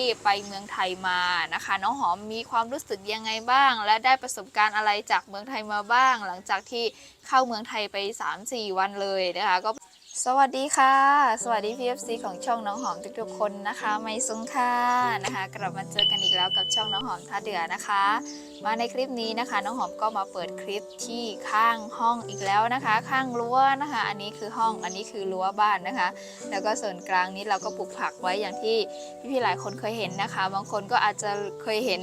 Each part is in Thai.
ที่ไปเมืองไทยมานะคะ น้องหอมมีความรู้สึกยังไงบ้าง และได้ประสบการณ์อะไรจากเมืองไทยมาบ้าง หลังจากที่เข้าเมืองไทยไป 3-4 วันเลยนะคะก็สวัสดีค่ะ สวัสดี PFC ของช่องน้องหอมทุกๆคนนะคะ ไม่ซุงค่ะนะคะ กลับมาเจอกันอีกแล้วกับช่องน้องหอมท่าเดือนะคะ มาในคลิปนี้นะคะ น้องหอมก็มาเปิดคลิปที่ข้างห้องอีกแล้วนะคะ ข้างรั้วนะคะ อันนี้คือห้องอันนี้คือรั้วบ้านนะคะ แล้วก็ส่วนกลางนี้เราก็ปลูกผักไว้อย่างที่พี่ๆหลายคนเคยเห็นนะคะ บางคนก็อาจจะเคยเห็น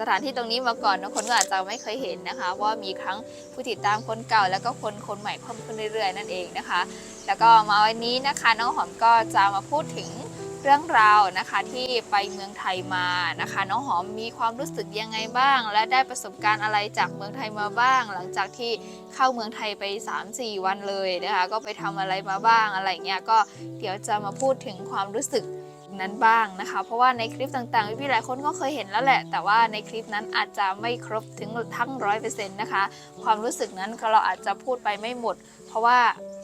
สถานที่ตรงนี้มาก่อนบางคนก็อาจจะไม่เคยเห็นนะคะว่ามีครั้งผู้ติดตามคนเก่า แล้วก็คนคนใหม่เพิ่มขึ้นเรื่อยๆ นั่นเองนะคะ แล้วก็มาวันนี้นะคะน้องหอมก็จะมาพูดถึง เรื่องราวนะคะที่ไปเมืองไทยมานะคะ น้องหอมมีความรู้สึกยังไงบ้าง และได้ประสบการณ์อะไรจากเมืองไทยมาบ้าง หลังจากที่เข้าเมืองไทยไป 3-4 วันเลยนะคะ ก็ไปทำอะไรมาบ้างอะไรเงี้ยก็เดี๋ยวจะมาพูดถึงความรู้สึกนั้นบ้างนะคะ เพราะว่าในคลิปต่างๆพี่ๆหลายคนก็เคยเห็นแล้วแหละ แต่ว่าในคลิปนั้นอาจจะไม่ครบถึงทั้งร้อยเปอร์เซ็นต์นะคะ ความรู้สึกนั้นเราอาจจะพูดไปไม่หมด เพราะว่า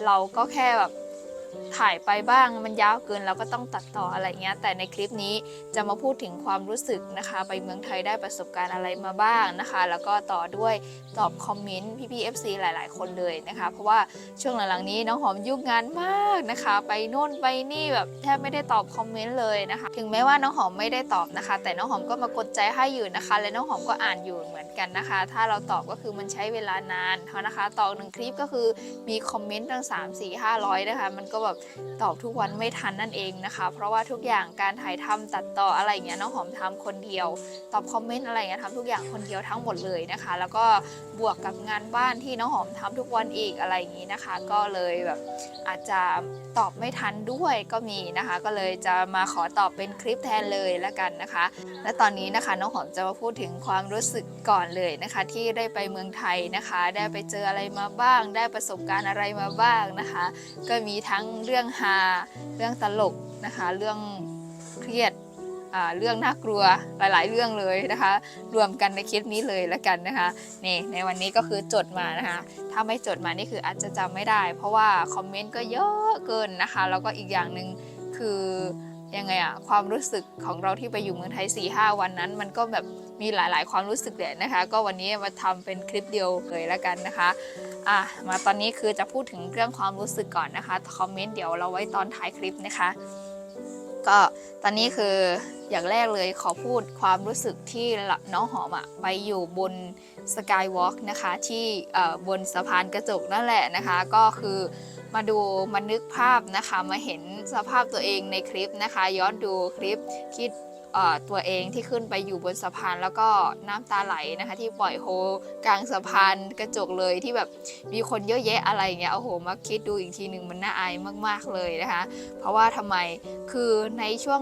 เราก็แค่แบบ ถ่ายไปบ้างมันยาวเกินเราก็ต้องตัดต่ออะไรเงี้ย แต่ในคลิปนี้จะมาพูดถึงความรู้สึกนะคะ ไปเมืองไทยได้ประสบการณ์อะไรมาบ้างนะคะ แล้วก็ต่อด้วยตอบคอมเมนต์พี่ๆ FC หลาย ๆ คนเลยนะคะ เพราะว่าช่วงหลังๆนี้น้องหอมยุ่งงานมากนะคะ ไปโน่นไปนี่แบบแทบไม่ได้ตอบคอมเมนต์เลยนะคะ ถึงแม้ว่าน้องหอมไม่ได้ตอบนะคะ แต่น้องหอมก็มากดใจให้อยู่นะคะ และน้องหอมก็อ่านอยู่เหมือนกันนะคะ ถ้าเราตอบก็คือมันใช้เวลานานเพราะนะคะ ต่อหนึ่งคลิปก็คือมีคอมเมนต์ตั้ง3 4 5 0 0นะคะ มันก็แบบตอบทุกวันไม่ทันนั่นเองนะคะ เพราะว่าทุกอย่างการถ่ายทำตัดต่ออะไรอย่างเงี้ยน้องหอมทำคนเดียว ตอบคอมเมนต์อะไรอย่างเงี้ยทำทุกอย่างคนเดียวทั้งหมดเลยนะคะ แล้วก็บวกกับงานบ้านที่น้องหอมทำทุกวันอีกอะไรอย่างงี้นะคะ ก็เลยแบบอาจจะตอบไม่ทันด้วยก็มีนะคะ ก็เลยจะมาขอตอบเป็นคลิปแทนเลยละกันนะคะ และตอนนี้นะคะน้องหอมจะมาพูดถึงความรู้สึกก่อนเลยนะคะ ที่ได้ไปเมืองไทยนะคะ ได้ไปเจออะไรมาบ้าง ได้ประสบการณ์อะไรมาบ้างนะคะ ก็มีทั้งเรื่องฮาเรื่องตลกนะคะ เรื่องเครียดอ่าเรื่องน่ากลัวหลาย ๆ เรื่องเลยนะคะ รวมกันในคลิปนี้เลยละกันนะคะนี่ในวันนี้ก็คือจดมานะคะ ถ้าไม่จดมานี่คืออาจจะจำไม่ได้ เพราะว่าคอมเมนต์ก็เยอะเกินนะคะแล้วก็อีกอย่างหนึ่งคือ ยังไงอะความรู้สึกของเราที่ไปอยู่เมืองไทย4ีหวันนั้น มันก็แบบมีหลาย ๆ ความรู้สึกแหละนะคะ ก็วันนี้มาทำเป็นคลิปเดียวเลยละกันนะคะอะมาตอนนี้คือจะพูดถึงเรื่องความรู้สึกก่อนนะคะคอมเมนต์เดี๋ยวเราไว้ตอนท้ายคลิปนะคะก็ตอนนี้คืออย่างแรกเลยขอพูดความรู้สึกที่น้องหอมอะไปอยู่บนสกายวอล์กนะคะที่บนสะพานกระจกนั่นแหละนะคะ ก็คือ มาดูมานึกภาพนะคะ มาเห็นสภาพตัวเองในคลิปนะคะ ย้อนดูคลิปที่เอ่อตัวเองที่ขึ้นไปอยู่บนสะพานแล้วก็น้ำตาไหลนะคะ ที่ปล่อยโฮกลางสะพานกระจกเลยที่แบบมีคนเยอะแยะอะไรอย่างเงี้ยโอ้โหมาคิดดูอีกทีหนึ่งมันน่าอายมากๆเลยนะคะ เพราะว่าทำไมคือในช่วง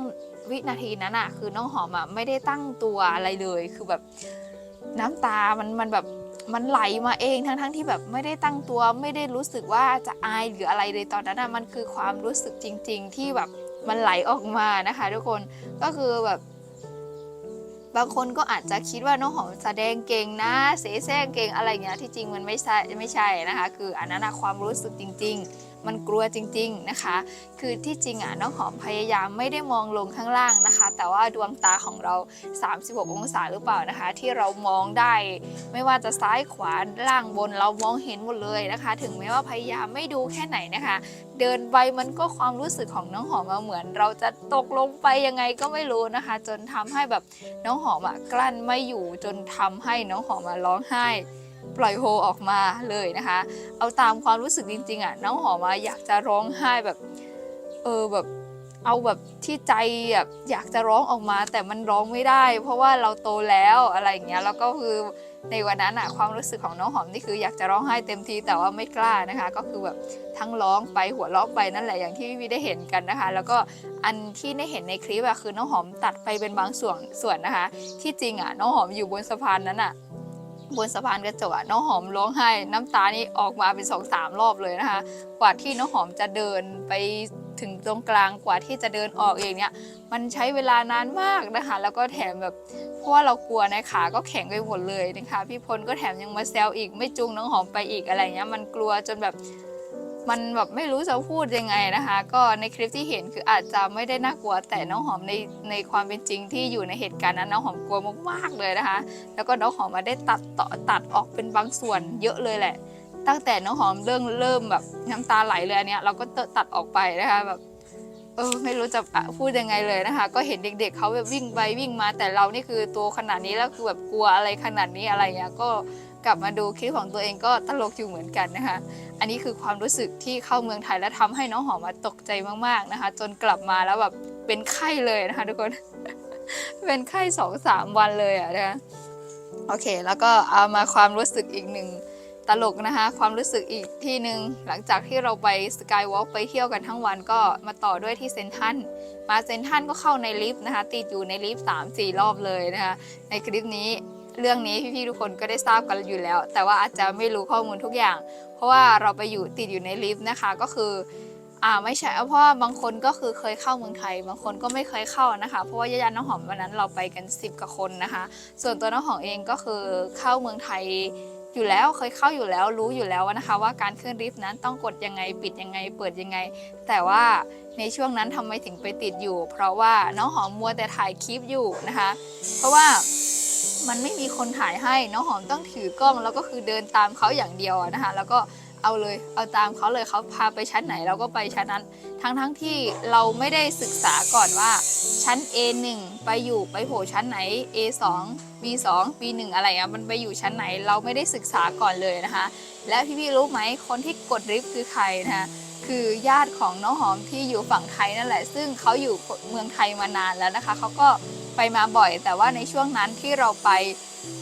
วินาทีนั้นอะคือน้องหอมอะไม่ได้ตั้งตัวอะไรเลยคือแบบน้ำตามันมันแบบ มันไหลมาเองทั้งๆทที่แบบไม่ได้ตั้งตัวไม่ได้รู้สึกว่าจะอายหรืออะไรเลยตอนนั้นอะมันคือความรู้สึกจริง ๆ ที่แบบมันไหลออกมานะคะ ทุกคนก็คือแบบบางคนก็อาจจะคิดว่าน้องหอมแสดงเก่งนะ เสแสร้งเก่งอะไรเงี้ยที่จริงมันไม่ใช่ไม่ใช่นะคะ คืออันนั้นอความรู้สึกจริง ๆ มันกลัวจริงๆนะคะ คือที่จริงอะน้องหอมพยายามไม่ได้มองลงข้างล่างนะคะ แต่ว่าดวงตาของเรา 36 องศาหรือเปล่านะคะ ที่เรามองได้ ไม่ว่าจะซ้ายขวาล่างบนเรามองเห็นหมดเลยนะคะ ถึงแม้ว่าพยายามไม่ดูแค่ไหนนะคะ เดินไปมันก็ความรู้สึกของน้องหอมมาเหมือน เราจะตกลงไปยังไงก็ไม่รู้นะคะ จนทำให้แบบน้องหอมอะกลั้นไม่อยู่จนทำให้น้องหอมมาร้องไห้ ปล่อยโฮออกมาเลยนะคะ เอาตามความรู้สึกจริงๆอะน้องหอมอยากจะร้องไห้แบบเออแบบเอาแบบที่ใจแบบอยากจะร้องออกมา แต่มันร้องไม่ได้ เพราะว่าเราโตแล้วอะไรอย่างเงี้ยแล้วก็คือในวันนั้นอะความรู้สึกของน้องหอมนี่คืออยากจะร้องไห้เต็มทีแต่ว่าไม่กล้านะคะ ก็คือแบบทั้งร้องไปหัวเราะไปนั่นแหละอย่างที่พี่ได้เห็นกันนะคะ แล้วก็อันที่ได้เห็นในคลิปอะคือน้องหอมตัดไปเป็นบางส่วนส่วนนะคะ ที่จริงอะน้องหอมอยู่บนสะพานนั้นอะ บนสะพานกระจกน้องหอมร้องไห้ น้ำตานี่ออกมาเป็นสองสามรอบเลยนะคะ กว่าที่น้องหอมจะเดินไปถึงตรงกลางกว่าที่จะเดินออกเองเนี่ยมันใช้เวลานานมากนะคะ แล้วก็แถมแบบเพราะว่าเรากลัวนะขาก็แข็งไปหมดเลยนะคะ พี่พลก็แถมยังมาแซวอีกไม่จูงน้องหอมไปอีกอะไรเงี้ยมันกลัวจนแบบ มันแบบไม่รู้จะพูดยังไงนะคะ ก็ในคลิปที่เห็นคืออาจจะไม่ได้น่ากลัวแต่น้องหอมในในความเป็นจริงที่อยู่ในเหตุการณ์นั้นน้องหอมกลัวมากๆเลยนะคะ แล้วก็น้องหอมมาได้ตัดต่อตัดออกเป็นบางส่วนเยอะเลยแหละ ตั้งแต่น้องหอมเริ่มเริ่มแบบน้ำตาไหลเลยอันเนี้ยเราก็ตัดออกไปนะคะแบบเออไม่รู้จะพูดยังไงเลยนะคะ ก็เห็นเด็กๆเขาแบบวิ่งไปวิ่งมาแต่เรานี่คือตัวขนาดนี้แล้วคือแบบกลัวอะไรขนาดนี้อะไรเงี้ยก็ กลับมาดูคลิปของตัวเองก็ตลกอยู่เหมือนกันนะคะ อันนี้คือความรู้สึกที่เข้าเมืองไทยแล้วทำให้น้องหอมมาตกใจมากๆนะคะ จนกลับมาแล้วแบบเป็นไข้เลยนะคะ ทุกคน เป็นไข้สองสามวันเลยอะนะคะโอเค แล้วก็เอามาความรู้สึกอีกหนึ่งตลกนะคะความรู้สึกอีกที่หนึ่งหลังจากที่เราไปสกายวอล์กไปเที่ยวกันทั้งวันก็มาต่อด้วยที่เซนทันมาเซนทันก็เข้าในลิฟต์นะคะ ติดอยู่ในลิฟต์สามสี่รอบเลยนะคะในคลิปนี้ เรื่องนี้พี่ๆทุกคนก็ได้ทราบกันอยู่แล้ว แต่ว่าอาจจะไม่รู้ข้อมูลทุกอย่าง เพราะว่าเราไปอยู่ติดอยู่ในลิฟต์นะคะก็คืออ่าไม่ใช่เพราะว่าบางคนก็คือเคยเข้าเมืองไทย บางคนก็ไม่เคยเข้านะคะ เพราะว่าญาติน้องหอมวันนั้นเราไปกัน 10กว่าคนนะคะ ส่วนตัวน้องหอมเองก็คือเข้าเมืองไทยอยู่แล้วเคยเข้าอยู่แล้วรู้อยู่แล้วนะคะว่าการขึ้นลิฟต์นั้นต้องกดยังไงปิดยังไง เปิดยังไง แต่ว่าในช่วงนั้นทำไมถึงไปติดอยู่ เพราะว่าน้องหอมมัวแต่ถ่ายคลิปอยู่นะคะ เพราะว่า มันไม่มีคนถ่ายให้น้องหอมต้องถือกล้องแล้วก็คือเดินตามเขาอย่างเดียวนะคะ แล้วก็เอาเลยเอาตามเขาเลยเขาพาไปชั้นไหนเราก็ไปชั้นนั้น ทั้งทั้งที่เราไม่ได้ศึกษาก่อนว่าชั้น A1 ไปอยู่ไปโผล่ชั้นไหน A2 B2 B1 อะไรอะมันไปอยู่ชั้นไหนเราไม่ได้ศึกษาก่อนเลยนะคะ และพี่ๆรู้ไหมคนที่กดลิฟคือใครนะคะคือญาติของน้องหอมที่อยู่ฝั่งไทยนั่นแหละ ซึ่งเขาอยู่เมืองไทยมานานแล้วนะคะเขาก็ ไปมาบ่อย แต่ว่าในช่วงนั้นที่เราไป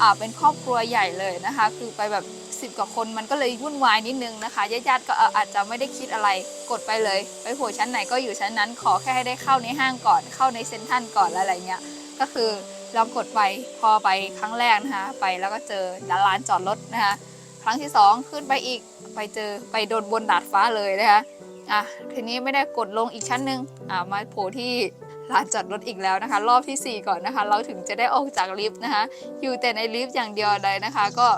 อ่าเป็นครอบครัวใหญ่เลยนะคะ คือไปแบบสิบกว่าคนมันก็เลยวุ่นวายนิดนึงนะคะญาติๆก็อาจจะไม่ได้คิดอะไรกดไปเลย ไปโผล่ชั้นไหนก็อยู่ชั้นนั้น ขอแค่ให้ได้เข้าในห้างก่อนเข้าในเซ็นทรัลก่อนอะไรเงี้ยก็คือลองกดไปพอไปครั้งแรกนะคะไปแล้วก็เจอลานจอดรถนะคะครั้งที่สองขึ้นไปอีกไปเจอไปโดนบนดาดฟ้าเลยนะคะอะทีนี้ไม่ได้กดลงอีกชั้นหนึ่งอ่ามาโผล่ที่ ลานจอดรถอีกแล้วนะคะ รอบทีสี่ 4 ก่อนนะคะ เราถึงจะได้ออกจากลิฟต์นะคะอยู่แต่ในลิฟต์อย่างเดียวเลยนะคะ ก็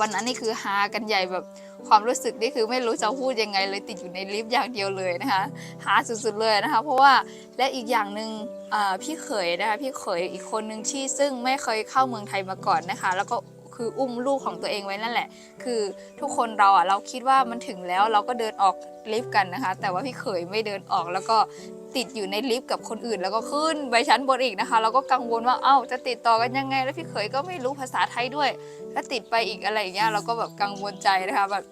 วันนั้นนี่คือฮากันใหญ่แบบความรู้สึกนี่คือไม่รู้จะพูดยังไงเลยติดอยู่ในลิฟต์อย่างเดียวเลยนะคะ หาสุดๆเลยนะคะ เพราะว่าและอีกอย่างหนึ่งอ่าพี่เขยนะคะพี่เขยอีกคนหนึ่งที่ซึ่งไม่เคยเข้าเมืองไทยมาก่อนนะคะ แล้วก็คืออุ้มลูกของตัวเองไว้นั่นแหละ คือทุกคนเราอะเราคิดว่ามันถึงแล้วเราก็เดินออกลิฟต์กันนะคะ แต่ว่าพี่เขยไม่เดินออกแล้วก็ ติดอยู่ในลิฟต์กับคนอื่น แล้วก็ขึ้นไปชั้นบนอีกนะคะเราก็กังวลว่าเอ้าจะติดต่อกันยังไง แล้วพี่เขยก็ไม่รู้ภาษาไทยด้วย ถ้าติดไปอีกอะไรอย่างเงี้ยเราก็แบบกังวลใจนะคะแบบ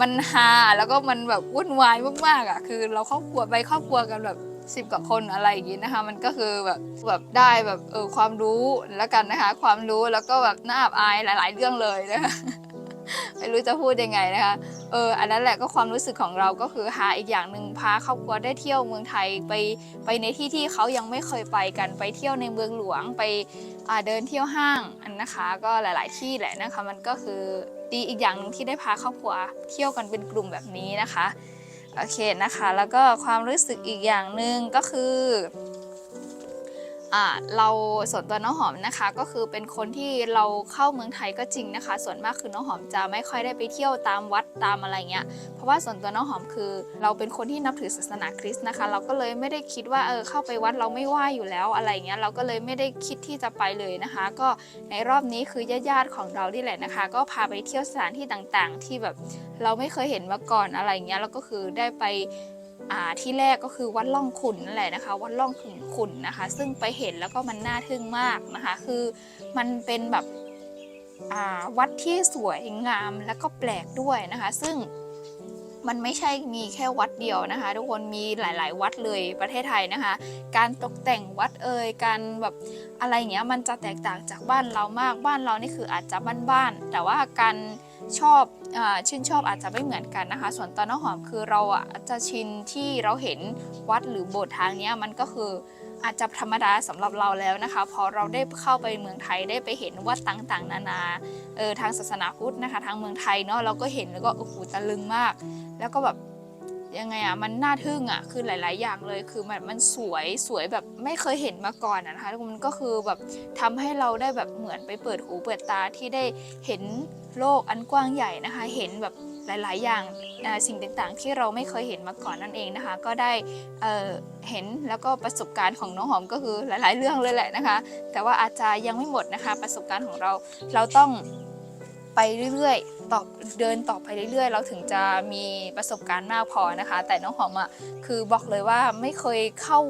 มันฮาแล้วก็มันแบบวุ่นวายมากๆอะคือ เราครอบครัวไปครอบครัวกันแบบสิบกว่าคนอะไรอย่างงี้นะคะ มันก็คือแบบแบบได้แบบเออความรู้แล้วกันนะคะ ความรู้แล้วก็แบบน่าอับอายหลาย ๆ เรื่องเลยนะคะ ไม่รู้จะพูดยังไงนะคะ เออ อันนั้นแหละก็ความรู้สึกของเราก็คือหาอีกอย่างหนึ่งพาครอบครัวได้เที่ยวเมืองไทยไปไปในที่ที่เขายังไม่เคยไปกันไปเที่ยวในเมืองหลวงไปเดินเที่ยวห้างอันนะคะ ก็หลาย ๆ ที่แหละนะคะ มันก็คือดีอีกอย่างหนึ่งที่ได้พาครอบครัวเที่ยวกันเป็นกลุ่มแบบนี้นะคะโอเคนะคะ แล้วก็ความรู้สึกอีกอย่างหนึ่งก็คือ เราส่วนตัวน้องหอมนะคะก็คือเป็นคนที่เราเข้าเมืองไทยก็จริงนะคะ ส่วนมากคือน้องหอมจะไม่ค่อยได้ไปเที่ยวตามวัดตามอะไรเงี้ยเพราะว่าส่วนตัวน้องหอมคือ เราเป็นคนที่นับถือศาสนาคริสต์นะคะ เราก็เลยไม่ได้คิดว่าเออเข้าไปวัดเราไม่ไหวอยู่แล้วอะไรเงี้ยเราก็เลยไม่ได้คิดที่จะไปเลยนะคะ ก็ในรอบนี้คือญาติๆของเราที่แหละนะคะ ก็พาไปเที่ยวสถานที่ต่างๆ ที่แบบเราไม่เคยเห็นมาก่อนอะไรเงี้ยแล้วก็คือได้ไป ที่แรกก็คือวัดล่องขุนนั่นแหละนะคะ วัดล่องขุนขุนนะคะ ซึ่งไปเห็นแล้วก็มันน่าทึ่งมากนะคะ คือมันเป็นแบบวัดที่สวยงามแล้วก็แปลกด้วยนะคะ ซึ่งมันไม่ใช่มีแค่วัดเดียวนะคะ ทุกคนมีหลาย ๆ วัดเลยประเทศไทยนะคะ การตกแต่งวัดเอ่ยการแบบอะไรเงี้ยมันจะแตกต่างจากบ้านเรามากบ้านเรานี่คืออาจจะบ้านๆแต่ว่าการ ชอบอชื่นชอบอาจจะไม่เหมือนกันนะคะ ส่วนตอนน้องหอมคือเราอะจะชินที่เราเห็นวัดหรือโบสถ์ทางนี้มันก็คืออาจจะธรรมดาสำหรับเราแล้วนะคะพอเราได้เข้าไปเมืองไทยได้ไปเห็นวัดต่างๆ นานาเออทางศาสนาพุทธนะคะ ทางเมืองไทยเนาะเราก็เห็นแล้วก็โอ้โหตะลึงมาก แล้วก็แบบ ยังไงอะมันน่าทึ่งอะคือหลาย ๆ อย่างเลยคือมันมันสวยสวยแบบไม่เคยเห็นมาก่อนอะนะคะมันก็คือแบบทำให้เราได้แบบเหมือนไปเปิดหูเปิดตาที่ได้เห็นโลกอันกว้างใหญ่นะคะ เห็นแบบหลาย ๆ อย่างสิ่งต่าง ๆ ที่เราไม่เคยเห็นมาก่อนนั่นเองนะคะ ก็ได้เเห็นแล้วก็ประสบการณ์ของน้องหอมก็คือหลาย ๆ เรื่องเลยแหละนะคะ แต่ว่าอาจจะยังไม่หมดนะคะ ประสบการณ์ของเราเราต้อง ไปเรื่อยๆตอบเดินต่อไปเรื่อยๆ เราถึงจะมีประสบการณ์มากพอนะคะ แต่น้องหอมอะคือบอกเลยว่าไม่เคยเข้า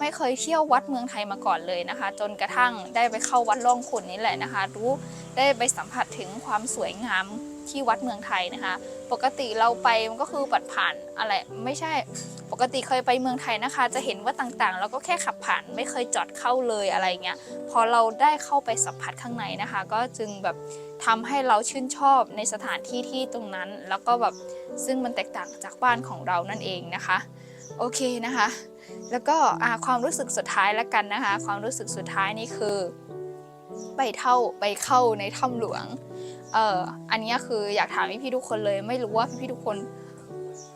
ไม่เคยเที่ยววัดเมืองไทยมาก่อนเลยนะคะ จนกระทั่งได้ไปเข้าวัดล่องขุนนี่แหละนะคะ รู้ได้ไปสัมผัสถึงความสวยงาม ที่วัดเมืองไทยนะคะ ปกติเราไปมันก็คือปัดผ่านอะไรไม่ใช่ปกติเคยไปเมืองไทยนะคะ จะเห็นว่าต่างๆ แล้วก็แค่ขับผ่านไม่เคยจอดเข้าเลยอะไรเงี้ยพอเราได้เข้าไปสัมผัสข้างในนะคะ ก็จึงแบบทำให้เราชื่นชอบในสถานที่ที่ตรงนั้น แล้วก็แบบซึ่งมันแตกต่างจากบ้านของเรานั่นเองนะคะโอเคนะคะ แล้วก็ความรู้สึกสุดท้ายแล้วกันนะคะ ความรู้สึกสุดท้ายนี่คือ ไปเท่าไปเข้าในถ้ำหลวง เอออันนี้คืออยากถามพี่ๆทุกคนเลย ไม่รู้ว่าพี่ๆทุกคน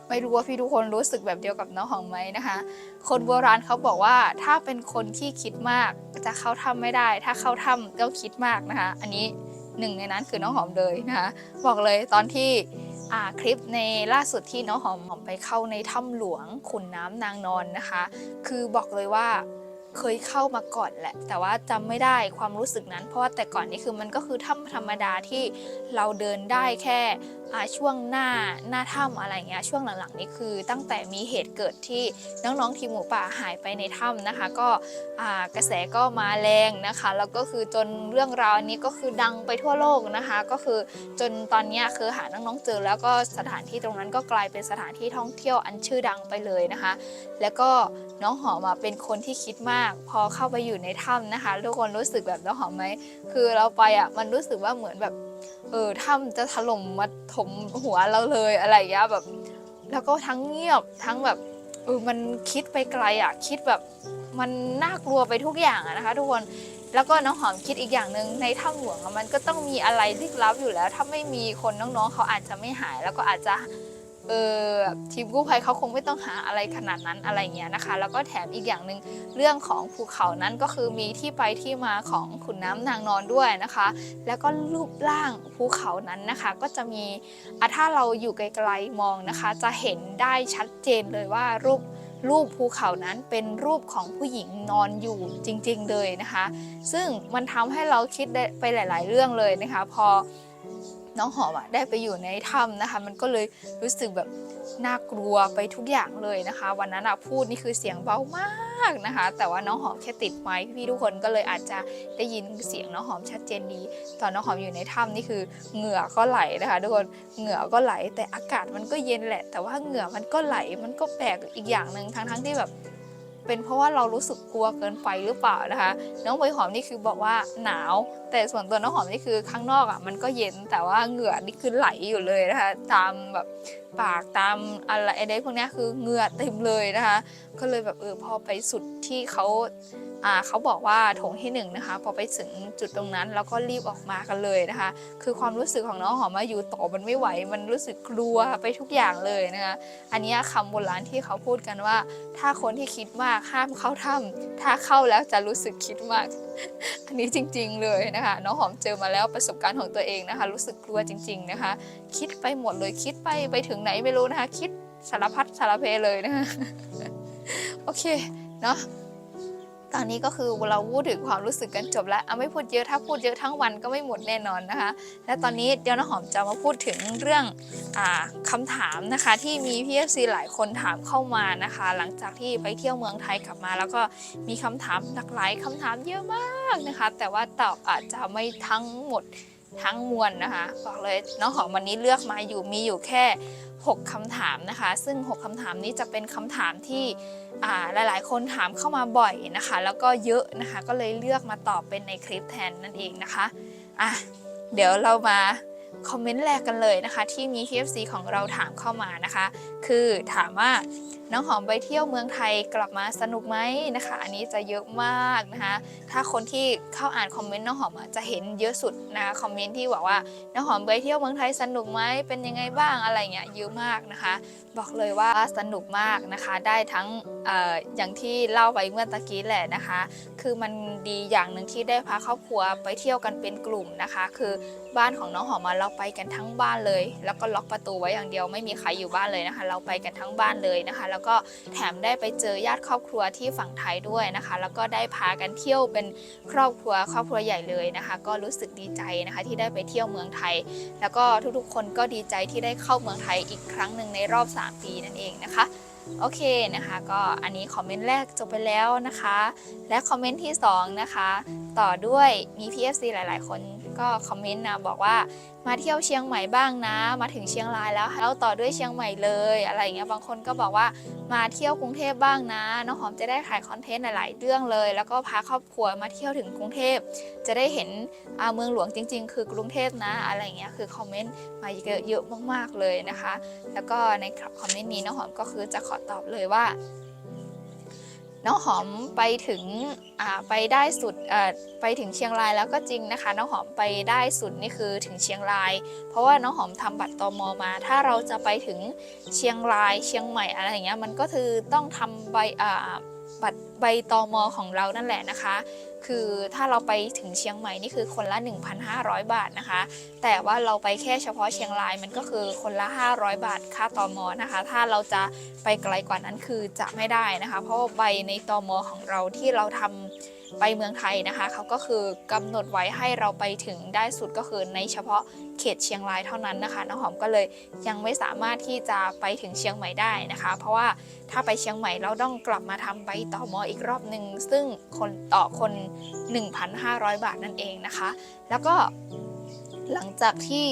ไม่รู้ว่าพี่ทุกคนรู้สึกแบบเดียวกับน้องหอมไหมนะคะ คนโบราณเขาบอกว่าถ้าเป็นคนที่คิดมากจะเข้าถ้ำไม่ได้ ถ้าเข้าถ้ำก็คิดมากนะคะ อันนี้หนึ่งในนั้นคือน้องหอมเลยนะคะบอกเลยตอนที่คลิปในล่าสุดที่น้องหอมหอมไปเข้าในถ้ำหลวงขุนน้ำนางนอนนะคะ คือบอกเลยว่า เคยเข้ามาก่อนแหละ แต่ว่าจำไม่ได้ความรู้สึกนั้น เพราะว่าแต่ก่อนนี่คือมันก็คือถ้ำธรรมดาที่เราเดินได้แค่ช่วงหน้าหน้าถ้ำอะไรเงี้ยช่วงหลังๆนี่คือ ตั้งแต่มีเหตุเกิดที่น้องๆทีมหมูป่าหายไปในถ้ำนะคะ ก็กระแสก็มาแรงนะคะแล้วก็คือจนเรื่องราวอันนี้ก็คือดังไปทั่วโลกนะคะ ก็คือจนตอนนี้คือหาน้องๆเจอแล้วก็สถานที่ตรงนั้นก็กลายเป็นสถานที่ท่องเที่ยวอันชื่อดังไปเลยนะคะ แล้วก็น้องหอมเป็นคนที่คิดมาก พอเข้าไปอยู่ในถ้ำนะคะทุกคนรู้สึกแบบน้องหอมไหมคือเราไปอะมันรู้สึกว่าเหมือนแบบ เออถ้ำจะถล่มมาถมหัวเราเลยอะไรอย่างเงี้ยแบบ แล้วก็ทั้งเงียบทั้งแบบเออมันคิดไปไกลอะคิดแบบมันน่ากลัวไปทุกอย่างอะนะคะ ทุกคนแล้วก็น้องหอมคิดอีกอย่างหนึ่งในถ้ำหลวงมันก็ต้องมีอะไรลึกลับอยู่แล้ว ถ้าไม่มีคนน้องๆเขาอาจจะไม่หายแล้วก็อาจจะ เออทีมกู้ภัยเขาคงไม่ต้องหาอะไรขนาดนั้นอะไรเงี้ยนะคะ แล้วก็แถมอีกอย่างหนึ่งเรื่องของภูเขานั้นก็คือมีที่ไปที่มาของขุนน้ำนางนอนด้วยนะคะ แล้วก็รูปร่างภูเขานั้นนะคะ ก็จะมีอะถ้าเราอยู่ไกลๆมองนะคะ จะเห็นได้ชัดเจนเลยว่ารูปรูปภูเขานั้นเป็นรูปของผู้หญิงนอนอยู่จริงๆเลยนะคะ ซึ่งมันทำให้เราคิดไปหลาย ๆ เรื่องเลยนะคะ พอ น้องหอมอะได้ไปอยู่ในถ้ำนะคะ มันก็เลยรู้สึกแบบน่ากลัวไปทุกอย่างเลยนะคะ วันนั้นอะพูดนี่คือเสียงเบามากนะคะ แต่ว่าน้องหอมแค่ติดไม้พี่ทุกคนก็เลยอาจจะได้ยินเสียงน้องหอมชัดเจนดี ตอนน้องหอมอยู่ในถ้ำนี่คือเหงื่อก็ไหลนะคะทุกคนเหงื่อก็ไหลแต่อากาศมันก็เย็นแหละ แต่ว่าเหงื่อมันก็ไหลมันก็แปลกอีกอย่างหนึ่งทั้งๆที่แบบ เป็นเพราะว่าเรารู้สึกกลัวเกินไปหรือเปล่านะคะ น้องใบหอมนี่คือบอกว่าหนาว แต่ส่วนตัวน้องหอมนี่คือข้างนอกอะมันก็เย็นแต่ว่าเหงื่อนี่คือไหลอยู่เลยนะคะตามแบบปากตามอะไรไอ้พวกนี้คือเหงื่อเต็มเลยนะคะ ก็เลยแบบเออพอไปสุดที่เขา เขาบอกว่าโถงที่หนึ่งนะคะพอไปถึงจุดตรงนั้นแล้วก็รีบออกมากันเลยนะคะ คือความรู้สึกของน้องหอมมาอยู่ต่อมันไม่ไหว มันรู้สึกกลัวไปทุกอย่างเลยนะคะอันนี้ยคำโบราณที่เขาพูดกันว่า ถ้าคนที่คิดมากห้ามเข้าถ้ำถ้าเข้าแล้วจะรู้สึกคิดมากอันนี้จริงๆเลยนะคะน้องหอมเจอมาแล้วประสบการณ์ของตัวเองนะคะ รู้สึกกลัวจริง ๆนะคะ คิดไปหมดเลยคิดไปไปถึงไหนไม่รู้นะคะ คิดสารพัดสารเพเลยนะคะโอเคเนาะ ตอนนี้ก็คือเราพูดถึงความรู้สึกกันจบแล้วเอาไม่พูดเยอะถ้าพูดเยอะทั้งวันก็ไม่หมดแน่นอนนะคะ และตอนนี้เดี๋ยวน้องหอมจะมาพูดถึงเรื่องอ่าคำถามนะคะ ที่มีพี่เอฟซีหลายคนถามเข้ามานะคะ หลังจากที่ไปเที่ยวเมืองไทยกลับมา แล้วก็มีคำถามหลากหลายคำถามเยอะมากนะคะ แต่ว่าตอบอาจจะไม่ทั้งหมด ทั้งมวลนะคะบอกเลยน้องหอมวันนี้เลือกมาอยู่มีอยู่แค่ 6คำถามนะคะ ซึ่ง 6คำถามนี้จะเป็นคำถามที่อ่าหลายๆ คนถามเข้ามาบ่อยนะคะ แล้วก็เยอะนะคะก็เลยเลือกมาตอบเป็นในคลิปแทนนั่นเองนะคะอะเดี๋ยวเรามาคอมเมนต์แรกกันเลยนะคะ ที่มี KFC ของเราถามเข้ามานะคะ คือถามว่าน้องหอมไปเที่ยวเมืองไทยกลับมาสนุกไหมนะคะ อันนี้จะเยอะมากนะคะ ถ้าคนที่เข้าอ่านคอมเมนต์น้องหอมจะเห็นเยอะสุดนะคะคอมเมนต์ที่บอกว่าน้องหอมไปเที่ยวเมืองไทยสนุกไหมเป็นยังไงบ้างอะไรเงี้ยเยอะมากนะคะ บอกเลยว่าสนุกมากนะคะ ได้ทั้งอออย่างที่เล่าไปเมื่อตะกี้แหละนะคะ คือมันดีอย่างหนึ่งที่ได้พาครอบครัวไปเที่ยวกันเป็นกลุ่มนะคะ คือบ้านของน้องหอมมาเราไปกันทั้งบ้านเลย แล้วก็ล็อกประตูไว้อย่างเดียวไม่มีใครอยู่บ้านเลยนะคะ เราไปกันทั้งบ้านเลยนะคะแล้วก็แถมได้ไปเจอญาติครอบครัวที่ฝั่งไทยด้วยนะคะ แล้วก็ได้พากันเที่ยวเป็นครอบครัวครอบครัวใหญ่เลยนะคะ ก็รู้สึกดีใจนะคะที่ได้ไปเที่ยวเมืองไทย แล้วก็ทุกๆ คนก็ดีใจที่ได้เข้าเมืองไทยอีกครั้งหนึ่งในรอบ 3 ปีนั่นเองนะคะโอเคนะคะก็อันนี้คอมเมนต์แรกจบไปแล้วนะคะ และคอมเมนต์ที่ 2 นะคะ ต่อด้วยมี PFC หลาย ๆ คน ก็คอมเมนต์นะบอกว่ามาเที่ยวเชียงใหม่บ้างนะ มาถึงเชียงรายแล้วแล้วต่อด้วยเชียงใหม่เลยอะไรเงี้ยบางคนก็บอกว่ามาเที่ยวกรุงเทพบ้างนะน้องหอมจะได้ขายคอนเทนต์หลาย ๆ เรื่องเลย แล้วก็พาครอบครัวมาเที่ยวถึงกรุงเทพ จะได้เห็นเมืองหลวงจริง ๆ คือกรุงเทพนะ อะไรเงี้ยคือคอมเมนต์มาเยอะเยอะมาก ๆเลยนะคะ แล้วก็ในคอมเมนต์นี้น้องหอมก็คือจะขอตอบเลยว่า น้องหอมไปถึงไปได้สุดไปถึงเชียงรายแล้วก็จริงนะคะ น้องหอมไปได้สุดนี่คือถึงเชียงราย เพราะว่าน้องหอมทำบัตรตอมอมา ถ้าเราจะไปถึงเชียงรายเชียงใหม่อะไรอย่างเงี้ยมันก็คือต้องทำใบบัตรใบตอมอของเรานั่นแหละนะคะ คือถ้าเราไปถึงเชียงใหม่นี่คือคนละ 1,500 บาทนะคะ แต่ว่าเราไปแค่เฉพาะเชียงรายมันก็คือคนละ 500 บาทค่าตอมอนะคะ ถ้าเราจะไปไกลกว่านั้นคือจะไม่ได้นะคะ เพราะว่าใบในตอมอของเราที่เราทำ ไปเมืองไทยนะคะเขาก็คือกำหนดไว้ให้เราไปถึงได้สุดก็คือในเฉพาะเขตเชียงรายเท่านั้นนะคะน้องหอมก็เลยยังไม่สามารถที่จะไปถึงเชียงใหม่ได้นะคะ เพราะว่าถ้าไปเชียงใหม่เราต้องกลับมาทำใบต่อมออีกรอบหนึ่งซึ่งคนต่อคน 1,500 บาทนั่นเองนะคะ แล้วก็ หลังจากที่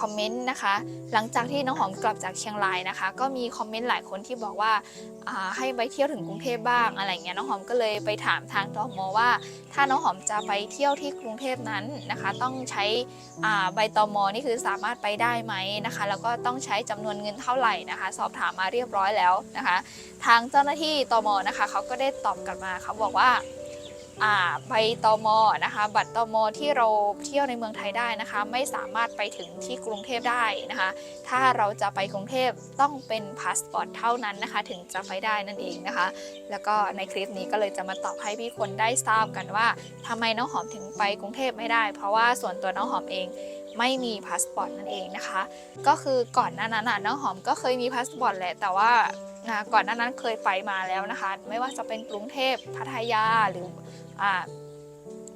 คอมเมนต์นะคะ หลังจากที่น้องหอมกลับจากเชียงรายนะคะ ก็มีคอมเมนต์หลายคนที่บอกว่าให้ไปเที่ยวถึงกรุงเทพบ้างอะไรเงี้ยน้องหอมก็เลยไปถามทางตมว่า ถ้าน้องหอมจะไปเที่ยวที่กรุงเทพนั้นนะคะ ต้องใช้ใบตมนี่คือสามารถไปได้ไหมนะคะ แล้วก็ต้องใช้จำนวนเงินเท่าไหร่นะคะ สอบถามมาเรียบร้อยแล้วนะคะ ทางเจ้าหน้าที่ตมนะคะเขาก็ได้ตอบกลับมาเขาบอกว่า ใบตอมอนะคะ บัตรตอมอที่เราเที่ยวในเมืองไทยได้นะคะ ไม่สามารถไปถึงที่กรุงเทพได้นะคะ ถ้าเราจะไปกรุงเทพต้องเป็นพาสปอร์ตเท่านั้นนะคะ ถึงจะไปได้นั่นเองนะคะ แล้วก็ในคลิปนี้ก็เลยจะมาตอบให้พี่คนได้ทราบกันว่าทำไมน้องหอมถึงไปกรุงเทพไม่ได้ เพราะว่าส่วนตัวน้องหอมเองไม่มีพาสปอร์ตนั่นเองนะคะ ก็คือก่อนหน้านั้นน่ะน้องหอมก็เคยมีพาสปอร์ตแหละแต่ว่า นะก่อนหน้านั้นเคยไปมาแล้วนะคะ ไม่ว่าจะเป็นกรุงเทพพัทยาหรืออ่า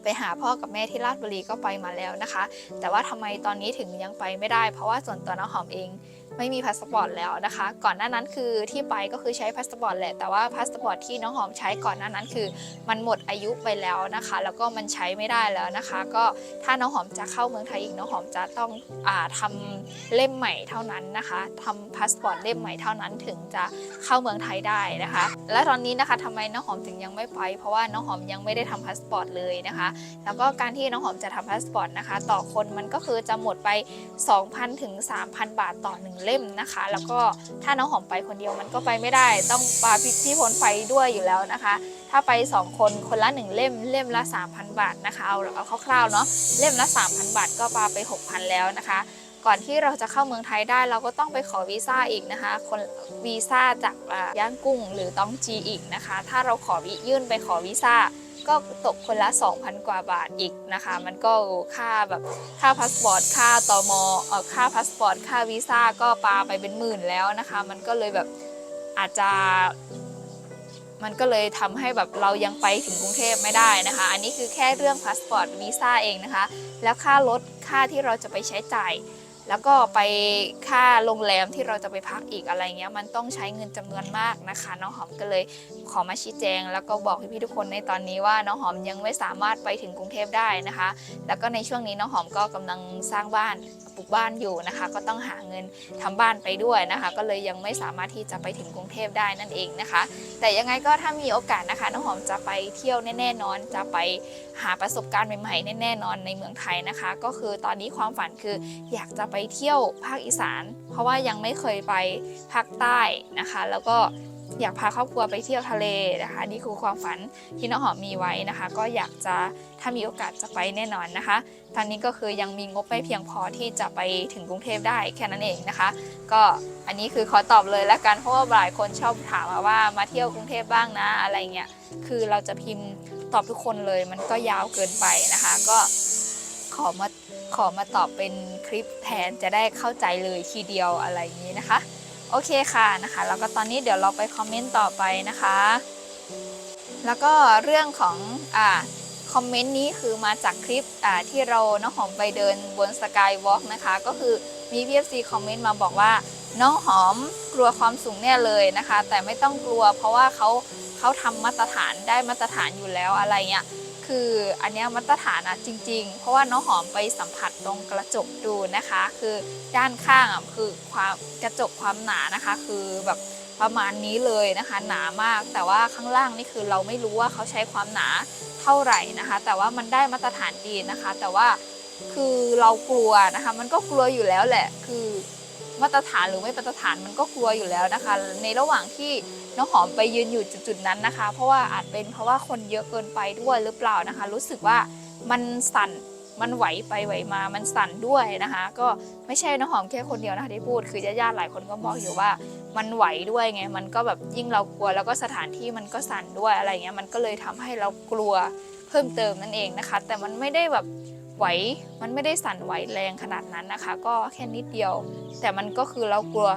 ไปหาพ่อกับแม่ที่ราชบุรีก็ไปมาแล้วนะคะ แต่ว่าทำไมตอนนี้ถึงยังไปไม่ได้ เพราะว่าส่วนตัวน้องหอมเอง ไม่มีพาสปอร์ตแล้วนะคะ ก่อนหน้านั้นคือที่ไปก็คือใช้พาสปอร์ตแหละแต่ว่าพาสปอร์ตที่น้องหอมใช้ก่อนหน้านั้นคือ มันหมดอายุไปแล้วนะคะ แล้วก็มันใช้ไม่ได้แล้วนะคะ ก็ถ้าน้องหอมจะเข้าเมืองไทยอีกน้องหอมจะต้องอาทำเล่มใหม่เท่านั้นนะคะทำพาสปอร์ตเล่มใหม่เท่านั้นถึงจะเข้าเมืองไทยได้นะคะ และตอนนี้นะคะทำไมน้องหอมถึงยังไม่ไป เพราะว่าน้องหอมยังไม่ได้ทำพาสปอร์ตเลยนะคะ แล้วก็การที่น้องหอมจะทำพาสปอร์ตนะคะ ต่อคนมันก็คือจะหมดไป 2,000ถึง3,000 บาทต่อ1เล่มนะคะ แล้วก็ถ้าน้องหอมไปคนเดียวมันก็ไปไม่ได้ ต้องปาพี่พี่พลไปด้วยอยู่แล้วนะคะ ถ้าไป 2 คนคนละ 1 เล่มเล่มละ 3,000 บาทนะคะเอาเอาคร่าวๆเนาะเล่มละ 3,000 บาทก็ปาไป 6,000 แล้วนะคะก่อนที่เราจะเข้าเมืองไทยได้เราก็ต้องไปขอวีซ่าอีกนะคะ คนวีซ่าจากย่างกุ้งหรือต้องจีอีกนะคะ ถ้าเราขอวิยื่นไปขอวีซ่า ก็ตกคนละ 2,000 กว่าบาทอีกนะคะ มันก็ค่าแบบค่าพาสปอร์ตค่าตมเออค่าพาสปอร์ตค่าวีซ่าก็ปาไปเป็นหมื่นแล้วนะคะ มันก็เลยแบบอาจจะมันก็เลยทำให้แบบเรายังไปถึงกรุงเทพไม่ได้นะคะ อันนี้คือแค่เรื่องพาสปอร์ตวีซ่าเองนะคะ แล้วค่ารถค่าที่เราจะไปใช้จ่าย แล้วก็ไปค่าโรงแรมที่เราจะไปพักอีกอะไรเงี้ย มันต้องใช้เงินจำนวนมากนะคะ น้องหอมก็เลยขอมาชี้แจง แล้วก็บอกพี่ๆทุกคนในตอนนี้ว่าน้องหอมยังไม่สามารถไปถึงกรุงเทพได้นะคะ แล้วก็ในช่วงนี้น้องหอมก็กำลังสร้างบ้านปลูกบ้านอยู่นะคะ ก็ต้องหาเงินทำบ้านไปด้วยนะคะ ก็เลยยังไม่สามารถที่จะไปถึงกรุงเทพได้นั่นเองนะคะ แต่ยังไงก็ถ้ามีโอกาสนะคะ น้องหอมจะไปเที่ยวแน่ๆนอน จะไปหาประสบการณ์ใหม่ๆแน่ๆนอนในเมืองไทยนะคะ ก็คือตอนนี้ความฝันคืออยากจะไปเที่ยวภาคอีสาน เพราะว่ายังไม่เคยไปภาคใต้นะคะ แล้วก็อยากพาครอบครัวไปเที่ยวทะเลนะคะ นี่คือความฝันที่น้องหอมมีไว้นะคะ ก็อยากจะถ้ามีโอกาสจะไปแน่นอนนะคะ ตอนนี้ก็คือยังมีงบไม่เพียงพอที่จะไปถึงกรุงเทพได้แค่นั้นเองนะคะ ก็อันนี้คือขอตอบเลยละกันเพราะว่าหลายคนชอบถามมาว่ามาเที่ยวกรุงเทพบ้างนะอะไรเงี้ยคือเราจะพิมพ์ตอบทุกคนเลยมันก็ยาวเกินไปนะคะ ก็ ขอมาขอมาตอบเป็นคลิปแทนจะได้เข้าใจเลยทีเดียวอะไรอย่างนี้นะคะ โอเคค่ะนะคะ แล้วก็ตอนนี้เดี๋ยวเราไปคอมเมนต์ต่อไปนะคะ แล้วก็เรื่องของอ่าคอมเมนต์นี้คือมาจากคลิปอ่าที่เราน้องหอมไปเดินบนสกายวอล์กนะคะ ก็คือมี VFC คอมเมนต์มาบอกว่า น้องหอมกลัวความสูงแน่เลยนะคะ แต่ไม่ต้องกลัวเพราะว่าเขาเขาทำมาตรฐานได้มาตรฐานอยู่แล้วอะไรเงี้ย คืออันนี้มาตรฐานอะจริง ๆ เพราะว่าน้องหอมไปสัมผัสตรงกระจกดูนะคะ คือด้านข้างอะคือความกระจกความหนานะคะ คือแบบประมาณนี้เลยนะคะ หนามาก แต่ว่าข้างล่างนี่คือเราไม่รู้ว่าเขาใช้ความหนาเท่าไหร่นะคะ แต่ว่ามันได้มาตรฐานดีนะคะ แต่ว่าคือเรากลัวนะคะ มันก็กลัวอยู่แล้วแหละ คือมาตรฐานหรือไม่มาตรฐานมันก็กลัวอยู่แล้วนะคะ ในระหว่างที่ น้องหอมไปยืนอยู่จุดๆนั้นนะคะ เพราะว่าอาจเป็นเพราะว่าคนเยอะเกินไปด้วยหรือเปล่านะคะ รู้สึกว่ามันสั่นมันไหวไปไหวมามันสั่นด้วยนะคะ ก็ไม่ใช่น้องหอมแค่คนเดียวนะคะที่พูดคือญาติๆหลายคนก็บอกอยู่ว่ามันไหวด้วยไงมันก็แบบยิ่งเรากลัวแล้วก็สถานที่มันก็สั่นด้วยอะไรเงี้ยมันก็เลยทำให้เรากลัวเพิ่มเติมนั่นเองนะคะ แต่มันไม่ได้แบบไหวมันไม่ได้สั่นไหวแรงขนาดนั้นนะคะ ก็แค่นิดเดียว แต่มันก็คือเรากลัว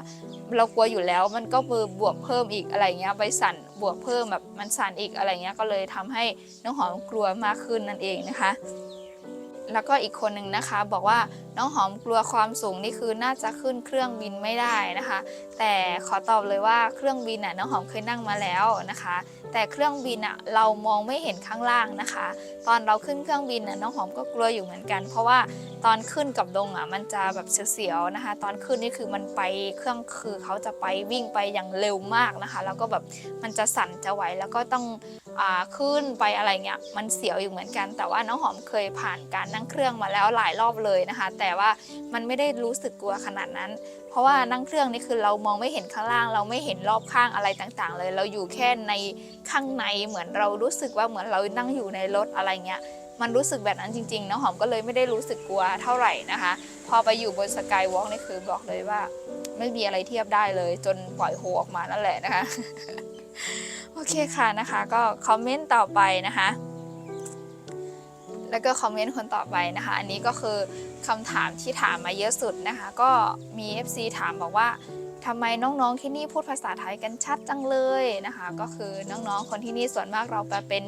เรากลัวอยู่แล้วมันก็มือบวกเพิ่มอีกอะไรเงี้ยใบสั่นบวกเพิ่มแบบมันสั่นอีกอะไรเงี้ยก็เลยทำให้น้องหอมกลัวมากขึ้นนั่นเองนะคะ แล้วก็อีกคนหนึ่งนะคะ บอกว่าน้องหอมกลัวความสูงนี่คือน่าจะขึ้นเครื่องบินไม่ได้นะคะ แต่ขอตอบเลยว่าเครื่องบินน่ะน้องหอมเคยนั่งมาแล้วนะคะแต่เครื่องบินอะเรามองไม่เห็นข้างล่างนะคะ ตอนเราขึ้นเครื่องบินน่ะน้องหอมก็กลัวอยู่เหมือนกัน เพราะว่าตอนขึ้นกับลงอะมันจะแบบเสียวๆนะคะ ตอนขึ้นนี่คือมันไปเครื่องคือเขาจะไปวิ่งไปอย่างเร็วมากนะคะ แล้วก็แบบมันจะสั่นจะไหวแล้วก็ต้องอขึ้นไปอะไรเงี้ยมันเสียวอยู่เหมือนกัน แต่ว่าน้องหอมเคยผ่านการนั่งเครื่องมาแล้วหลายรอบเลยนะคะ แต่ว่ามันไม่ได้รู้สึกกลัวขนาดนั้น ราะว่านั่งเครื่องนี่คือเรามองไม่เห็นข้างล่าง เราไม่เห็นรอบข้างอะไรต่างๆ เลย เราอยู่แค่ในข้างในเหมือนเรารู้สึกว่าเหมือนเรานั่งอยู่ในรถอะไรเงี้ยมันรู้สึกแบบนั้นจริงๆน้องหอมก็เลยไม่ได้รู้สึกกลัวเท่าไหร่นะคะ พอไปอยู่บนสกายวอล์กนี่คือบอกเลยว่า ไม่มีอะไรเทียบได้เลย จนปล่อยโฮออกมานั่นแหละนะคะ โอเคค่ะนะคะ ก็คอมเมนต์ต่อไปนะคะ แล้วก็คอมเมนต์คนต่อไปนะคะ อันนี้ก็คือคำถามที่ถามมาเยอะสุดนะคะ ก็มี FC ถามบอกว่าทำไมน้องๆที่นี่พูดภาษาไทยกันชัดจังเลยนะคะ ก็คือน้องๆคนที่นี่ส่วนมากเราไปเป็น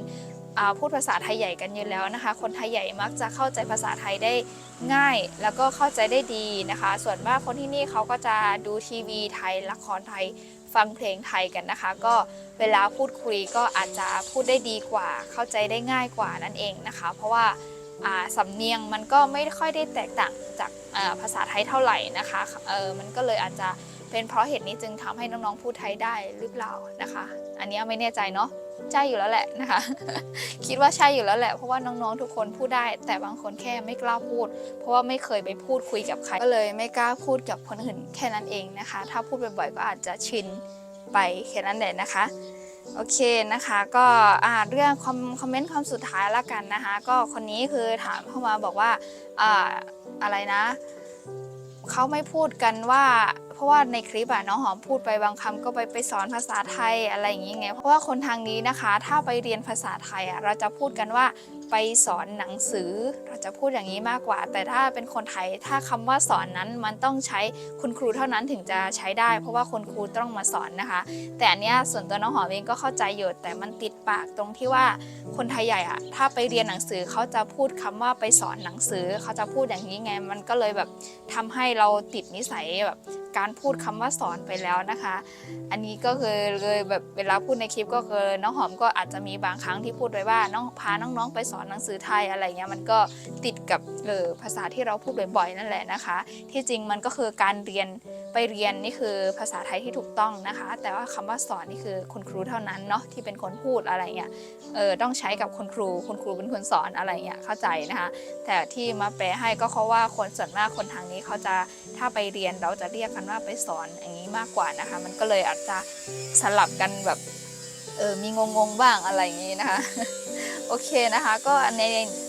พูดภาษาไทยใหญ่กันอยู่แล้วนะคะ คนไทยใหญ่มักจะเข้าใจภาษาไทยได้ง่าย แล้วก็เข้าใจได้ดีนะคะ ส่วนมากคนที่นี่เขาก็จะดูทีวีไทยละครไทย ฟังเพลงไทยกันนะคะ ก็เวลาพูดคุยก็อาจจะพูดได้ดีกว่า เข้าใจได้ง่ายกว่านั่นเองนะคะ เพราะว่าสำเนียงมันก็ไม่ค่อยได้แตกต่างจากภาษาไทยเท่าไหร่นะคะเออมันก็เลยอาจจะเป็นเพราะเหตุนี้จึงทำให้น้องๆพูดไทยได้หรือเปล่านะคะ อันนี้ไม่แน่ใจเนาะ ใช่อยู่แล้วแหละนะคะ คิดว่าใช่อยู่แล้วแหละเพราะว่าน้องๆทุกคนพูดได้ แต่บางคนแค่ไม่กล้าพูด เพราะว่าไม่เคยไปพูดคุยกับใครก็เลยไม่กล้าพูดกับคนอื่นแค่นั้นเองนะคะ ถ้าพูดบ่อยๆก็อาจจะชินไปแค่นั้นแหละนะคะโอเคนะคะก็อ่าเรื่องคอมคอมเมนต์คำสุดท้ายละกันนะคะ ก็คนนี้คือถามเข้ามาบอกว่าอ่าอะไรนะ เขาไม่พูดกันว่า เพราะว่าในคลิปอะน้องหอมพูดไปบางคำก็ไปไปสอนภาษาไทยอะไรอย่างงี้ไงเพราะว่าคนทางนี้นะคะ ถ้าไปเรียนภาษาไทยอะเราจะพูดกันว่า ไปสอนหนังสือ เราจะพูดอย่างนี้มากกว่า แต่ถ้าเป็นคนไทยถ้าคำว่าสอนนั้นมันต้องใช้คุณครูเท่านั้นถึงจะใช้ได้ เพราะว่าคุณครูต้องมาสอนนะคะ แต่อันเนี้ยส่วนตัวน้องหอมเองก็เข้าใจอยู่แต่มันติดปากตรงที่ว่าคนไทยใหญ่อะถ้าไปเรียนหนังสือเขาจะพูดคำว่าไปสอนหนังสือเขาจะพูดอย่างนี้ไงมันก็เลยแบบทำให้เราติดนิสัยแบบการพูดคำว่าสอนไปแล้วนะคะ อันนี้ก็คือเลยแบบเวลาพูดในคลิปก็คือน้องหอมก็อาจจะมีบางครั้งที่พูดไว้ว่าน้องพาน้องๆไปสอนหนังสือไทยอะไรเงี้ยมันก็ติดกับเออภาษาที่เราพูดบ่อยๆนั่นแหละนะคะ ที่จริงมันก็คือการเรียนไปเรียนนี่คือภาษาไทยที่ถูกต้องนะคะ แต่ว่าคำว่าสอนนี่คือคุณครูเท่านั้นเนาะที่เป็นคนพูดอะไรเงี้ยเออต้องใช้กับคุณครูคุณครูเป็นคนสอนอะไรเงี้ยเข้าใจนะคะ แต่ที่มาแปลให้ก็เพราะว่าคนส่วนมากคนทางนี้เขาจะถ้าไปเรียนเราจะเรียกกันว่าไปสอนอย่างนี้มากกว่านะคะ มันก็เลยอาจจะสลับกันแบบเออมีงงๆบ้างอะไรอย่างนี้นะคะ โอเคนะคะ ก็ใน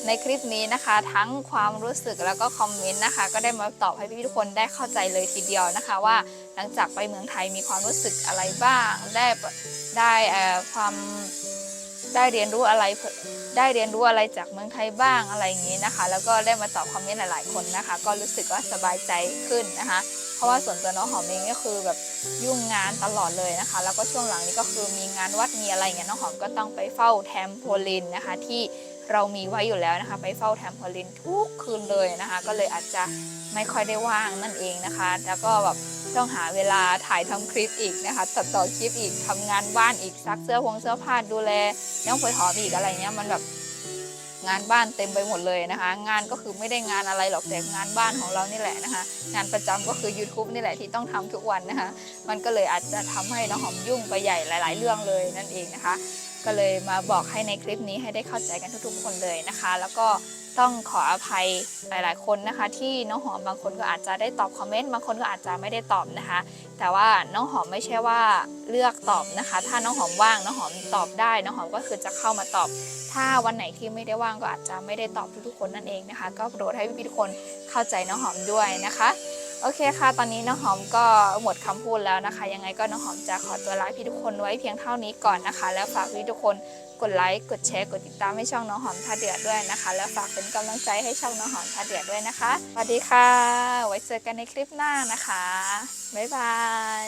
ในคลิปนี้นะคะ ทั้งความรู้สึกแล้วก็คอมเมนต์นะคะ ก็ได้มาตอบให้พี่ทุกคนได้เข้าใจเลยทีเดียวนะคะ ว่าหลังจากไปเมืองไทยมีความรู้สึกอะไรบ้าง ได้ได้ความได้เรียนรู้อะไรได้เรียนรู้อะไรจากเมืองไทยบ้างอะไรอย่างนี้นะคะ แล้วก็ได้มาตอบคอมเมนต์หลาย ๆ คนนะคะ ก็รู้สึกว่าสบายใจขึ้นนะคะ เพราะว่าส่วนตัวน้องหอมเองก็คือแบบยุ่งงานตลอดเลยนะคะ แล้วก็ช่วงหลังนี้ก็คือมีงานวัดมีอะไรอย่างเงี้ยน้องหอมก็ต้องไปเฝ้าแทมโพลินนะคะ ที่เรามีไว้อยู่แล้วนะคะ ไปเฝ้าแทมโพลินทุกคืนเลยนะคะ ก็เลยอาจจะไม่ค่อยได้ว่างนั่นเองนะคะ แล้วก็แบบต้องหาเวลาถ่ายทำคลิปอีกนะคะ ตัดต่อคลิปอีกทำงานบ้านอีกซักเสื้อพงเสื้อผ้าดูแลน้องฝอยหอมอีกอะไรเงี้ยมันแบบ งานบ้านเต็มไปหมดเลยนะคะ งานก็คือไม่ได้งานอะไรหรอกแต่งานบ้านของเรานี่แหละนะคะ งานประจำก็คือ YouTube นี่แหละที่ต้องทำทุกวันนะคะ มันก็เลยอาจจะทำให้น้องหอมยุ่งไปใหญ่หลาย ๆ เรื่องเลยนั่นเองนะคะ ก็เลยมาบอกให้ในคลิปนี้ให้ได้เข้าใจกันทุกๆคนเลยนะคะ แล้วก็ ต้องขออภัยหลาย ๆ คนนะคะ ที่น้องหอมบางคนก็อาจจะได้ตอบคอมเมนต์บางคนก็อาจจะไม่ได้ตอบนะคะ แต่ว่าน้องหอมไม่ใช่ว่าเลือกตอบนะคะ ถ้าน้องหอมว่างน้องหอมตอบได้ น้องหอมก็คือจะเข้ามาตอบ ถ้าวันไหนที่ไม่ได้ว่างก็อาจจะไม่ได้ตอบทุกๆคนนั่นเองนะคะ ก็โปรดให้พี่ๆทุกคนเข้าใจน้องหอมด้วยนะคะโอเคค่ะ ตอนนี้น้องหอมก็หมดคำพูดแล้วนะคะ ยังไงก็น้องหอมจะขอตัวลาพี่ทุกคนไว้เพียงเท่านี้ก่อนนะคะ แล้วฝากพี่ทุกคน กดไลค์ กดแชร์ กดติดตามให้ช่องน้องหอมท่าเดือดด้วยนะคะ แล้วฝากเป็นกำลังใจให้ช่องน้องหอมท่าเดือดด้วยนะคะ สวัสดีค่ะ ไว้เจอกันในคลิปหน้านะคะ บ๊ายบาย